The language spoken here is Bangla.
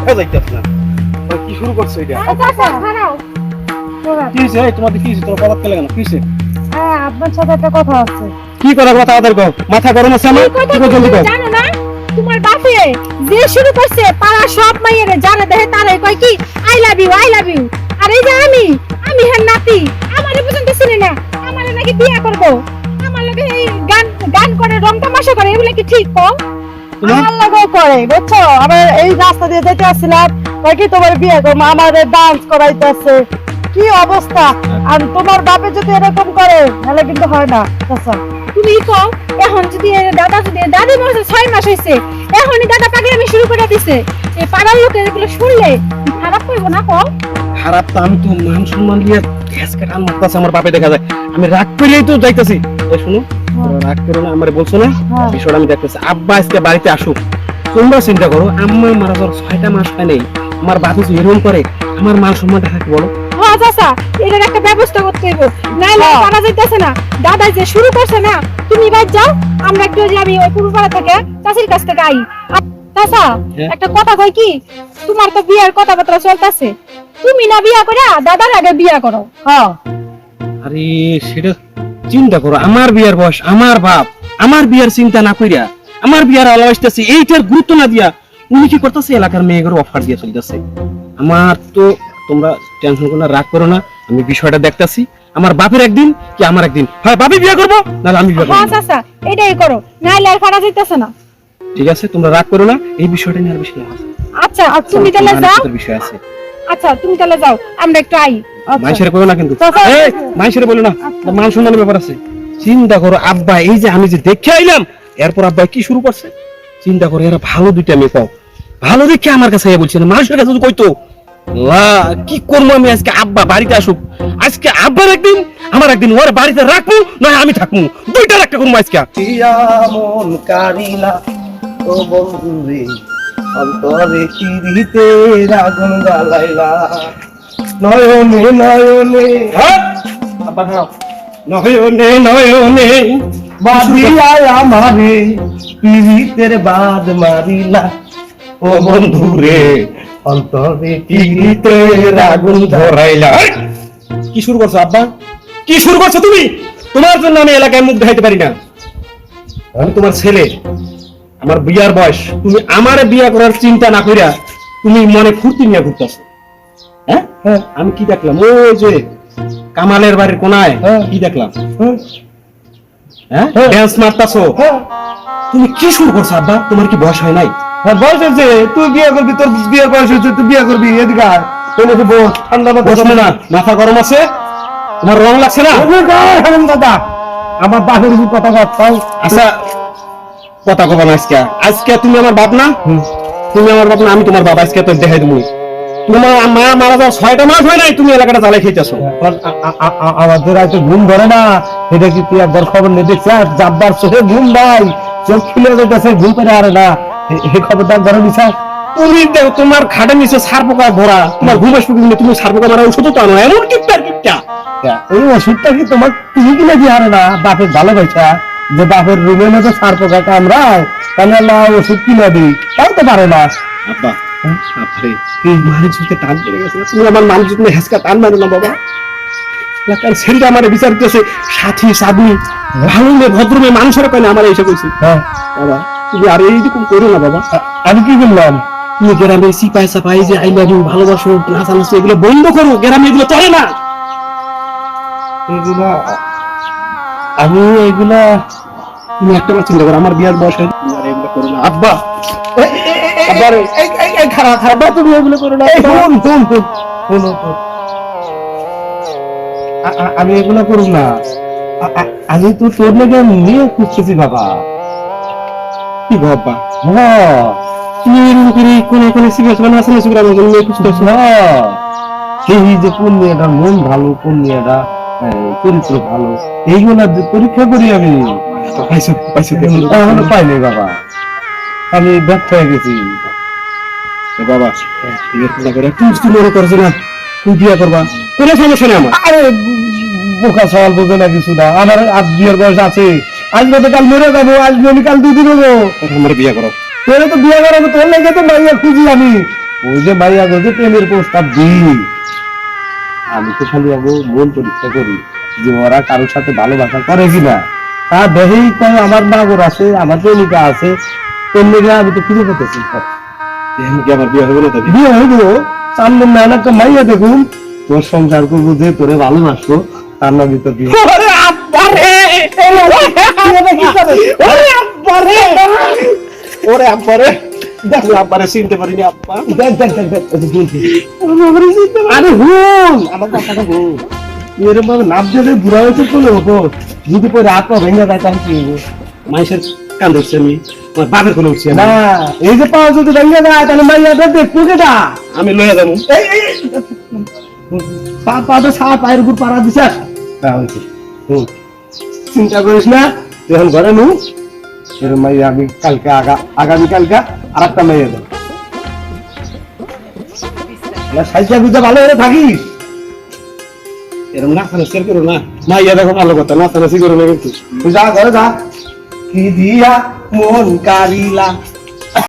দেখা যাইতেছে না। কি শুরু করছ এটা? কি হয়েছে? তোমাদের কি হয়েছে? তোমার পদার্থ কেলে কেন কি হয়েছে? হ্যাঁ আপনার সাথে একটা কথা আছে। কি করার কথা তাড়াতাড়ি কও? মাথা গরম আছে আমার? কি জলদি কও? জানো না? তোমার বাপে যে শুরু করছে পাড়া সব মাইয়েরে যারা দেখে তারাই কয় কি I love you I love you আর এই যে আমি আমি হ্যাঁ নাতি আমারে পর্যন্ত চিনি না। আমারে নাকি বিয়ে করব। আমার লগে এই গান গান করে রং তামাশা করে এগুলো কি ঠিক কও? আমার লগেও করে বুঝছ? আবার এই রাস্তা দিয়ে যেতে আসছিলাম কি তোমার বিয়ে করব? আমাদের ডান্স করাইতেছে। কি অবস্থা? আর তোমার বাপে যদি এরকম করে তাহলে কিন্তু হয় না আচ্ছা তুমি কও এখন যদি দাদা যদি দাদি মরছে ছয় মাস হয়েছে এখনই দাদা পাগলামি শুরু করে দিছে। এই পাড়ার লোকের এগুলো শুনলে খারাপ করব না কও? খারাপ তো আমি তো মান সম্মান দিয়ে গ্যাস আমার বাপে দেখা যায়। আমি রাগ করেই তো যাইতাছি। শুনো রাগ করো না আমারে বলছো না? হ্যাঁ। বিষয়টা আমি দেখতেছি। আব্বা আজকে বাড়িতে আসুক। তোমরা চিন্তা করো আম্মা মারা যাওয়ার ছয়টা মাস হয় নেই আমার বাপু এরকম করে আমার মান সম্মানটা থাকে বলো। এটার একটা ব্যবস্থা করতে হইব। নাইলে আর যাইতেছে না। দাদা যে শুরু করছে না তুমি এবার যাও আমরা একটু যে ওই পূর্বপাড়া থেকে চাষির কাছ থেকে আই। আর হ্যাঁ? একটা কথা কই কি? তোমার তো বিয়ার কথাবার্তা চলতেছে। তুমি না বিয়া করে দাদার আগে বিয়া করো। হ্যাঁ। আরে সেটা চিন্তা করো আমার বিয়ার বয়স আমার বাপ আমার বিয়ার চিন্তা না কইরা আমার বিয়ার আলো আসতেছে এইটার গুরুত্ব না দিয়া উনি কি করতেছে এলাকার মেয়েগুলো অফার দিয়ে চলতেছে। আমার তো তোমরা টেনশন করো না রাগ করো না আমি বিষয়টা দেখতাছি। আমার বাপের একদিন কি আমার একদিন? হয় বাপে বিয়ে করব নাহলে আমি বিয়ে হ্যাঁ করব চাচা এটাই করো নাইলে আর পারা যাইতেছে না। ঠিক আছে তোমরা রাগ করো না এই বিষয়টা নিয়ে আর বেশি না আচ্ছা তুমি তাহলে যাও। বিষয় আছে। আচ্ছা তুমি তাহলে যাও আমরা একটু আই। মানুষের করো না কিন্তু। মানুষের বলো না? আচ্ছা। মান সম্মানের ব্যাপার আছে। চিন্তা করো আব্বা এই যে আমি যে দেখে আইলাম এরপর আব্বা কি শুরু করছে? চিন্তা করো এরা ভালো দুইটা মেয়ে পাও। ভালো দেখে আমার কাছে বলছে না মানুষের কাছে কইতো কি করব আমি আজকে? আব্বা বাড়িতে আসুক। আজকে আব্বার একদিন আমার একদিন ওর বাড়িতে রাখব নয় আমি থাকব। দুইটার একটা করব আজকে। অন্তরে চিরিতে আগুন জ্বালাইলা। নয়নে নয়নে হ্যাঁ? নয়নে নয়নে বাদিয়া আমারে পীড়িতের বাদ মারিলা। ও বন্ধু রে অন্তরে চিরিতে আগুন ধরাইলা। কি শুরু করছ আব্বা? কি শুরু করছ তুমি? তোমার জন্য আমি এলাকায় মুখ দেখাইতে পারি না। আমি তোমার ছেলে। আমার বিয়ার বয়স। তুমি আমারে বিয়া করার চিন্তা না কইরা তুমি মনে ফুর্তি নিয়ে ঘুরতেছো। হ্যাঁ? হ্যাঁ। আমি কি দেখলাম? ওই যে কামালের বাড়ির কোনায় হ্যাঁ। কি দেখলাম? হ্যাঁ। ড্যান্স মারতাছো? তুমি কি শুরু করছ আব্বা? তোমার কি বয়স হয় নাই? হ্যাঁ, বয়স হয়েছে। তুই বিয়ে করবি তোর বিয়ের বয়স হয়েছে তুই বিয়ে করবি। এদিকে আয়। তোর একটু ঠান্ডা মাথা না। মাথা গরম আছে? তোমার রং লাগছে না? দাদা আমার বাপের উপর কথা কথা আচ্ছা কথা কবা না আজকে। আজকে তুমি আমার বাপ না? তুমি আমার বাপ না আমি তোমার বাবা আজকে তো দেখাই দেবো তোমার মা মারা যাওয়ার ছয়টা মাস হয় নাই তুমি এলাকাটা জ্বালাই খেয়েছো আমাদের হয়তো ঘুম ধরে না। এটা কি তুই একবার খবর দেখছিস যাব্বার চোখে ঘুম নাই। চোখ খুলে যেতেছে ঘুম পেরে আরে না। এ- এই খবরটা নিছা। তুমি দেখো তোমার খাটে নিচে সার পোকা ভরা। তোমার ঘুম আসবে কিন্তু তুমি সার পোকা মারা ওষুধ তো আনো এমন ওই ওষুধটা কি তোমার তুমি কিনে দিয়ে আরে না? বাপের ভালো পয়সা যে বাপের রুমে মধ্যে সার পোকা কামড়ায় তাহলে না ওষুধ কিনে দিই? তাও তো পারে না। আব্বা বাপরে মানুষ জুতে টান পড়ে গেছে। তুমি আমার মানুষ জুতে হেসকা টান মারো না বাবা। এলাকার ছেলেটা আমার বিচার করতেছে সাথী সাধু ভালো মেয়ে ভদ্র মেয়ে মানুষের কয় না আমার এসে কইছি। হ্যাঁ। বাবা তুমি আর এইরকম করো না বাবা। আমি কি বললাম তুমি গ্রামে সিপাই সাপাই যে আই লাভ ইউ ভালোবাসো নাচানাচি এগুলো বন্ধ করো গ্রামে এগুলো চলে না। এগুলা আমি এগুলা তুমি একটা বার চিন্তা করো আমার বিয়ার বয়স না আব্বা খারাপ খারাপ। তুমি করো না। আমি এগুলো করব না। আমি তো তোর লেগে নিয়ে খুঁজতেছি বাবা। কি হ্যাঁ এরকম করে কোনে কোনে মানে হ্যাঁ সেই যে কোন মেয়েটা মন ভালো কোন মেয়েটা আহ, চরিত্র ভালো এইগুলা পরীক্ষা করি আমি পাইছো পাইছো পাইনি বাবা। আমি ব্যর্থ হয়ে গেছি। বাবা করে তুই তুই মনে করছ না? তুই বিয়ে করবা? কোনো সমস্যা নেই আমার। আরে বোকা সওয়াল বোঝে না কিছু না। আমার আজ বিয়ের বয়স আছে। আজ তো কাল মরে যাব আজ নলি কাল দুদিন হব। আমার বিয়ে করো। তোরে তো বিয়ে করাবো তোর লেগে তো মাইয়া খুঁজি আমি। ওই যে মাইয়া গো প্রেমের প্রস্তাব দিই। আমি তো খালি আগে মন পরীক্ষা করি যে ওরা কারোর সাথে ভালোবাসা করে কিনা। তা দেখেই কয় আমার নাগর আছে আমার প্রেমিকা আছে তেমনি আমি তো খুঁজে পেতেছি কি বিয়ে হবে না তাকে বিয়ে হইব সামনে না একটা মাইয়া দেখুন। তোর সংসার করব যে তোরে ভালোবাসবো তার নামে তো বিয়ে। ওরে আব্বা রে ওরে আব্বা রে ওরে আব্বা রে দেখো আব্বারে চিনতে পারিনি আব্বা। দেখ দেখ দেখ দেখ এই যে বলছি। আব্বারে চিনতে পারি আরে হুন আমার কথাটা হুন এরকম ভাবে নাম দিয়ে বুড়া হয়েছে যদি পরে পা ভেঙে যায় তাহলে কি কান দেখছি আমি। আমার বাপের কোনো উঠছি না। এই যে পা যদি ভেঙে যায় তাহলে মাইয়াটা দেখব কেটা আমি লইয়া যাব। এই এই পা পাটা পায়ের উপর পাড়া দিছে। না হয়েছে হুম। চিন্তা করিস না এখন ঘরে নু এরকম মাইয়া আমি কালকে আগা আগামী কালকে আর একটা মাইয়া দেব। সাইজা বুঝতে ভালো হয়ে থাকিস। এরকম নাচানাচি করো না। মাইয়া দেখো ভালো কথা নাচানাচি করো না কিন্তু। তুই যা ঘরে যা। কি দিয়া মন কারিলা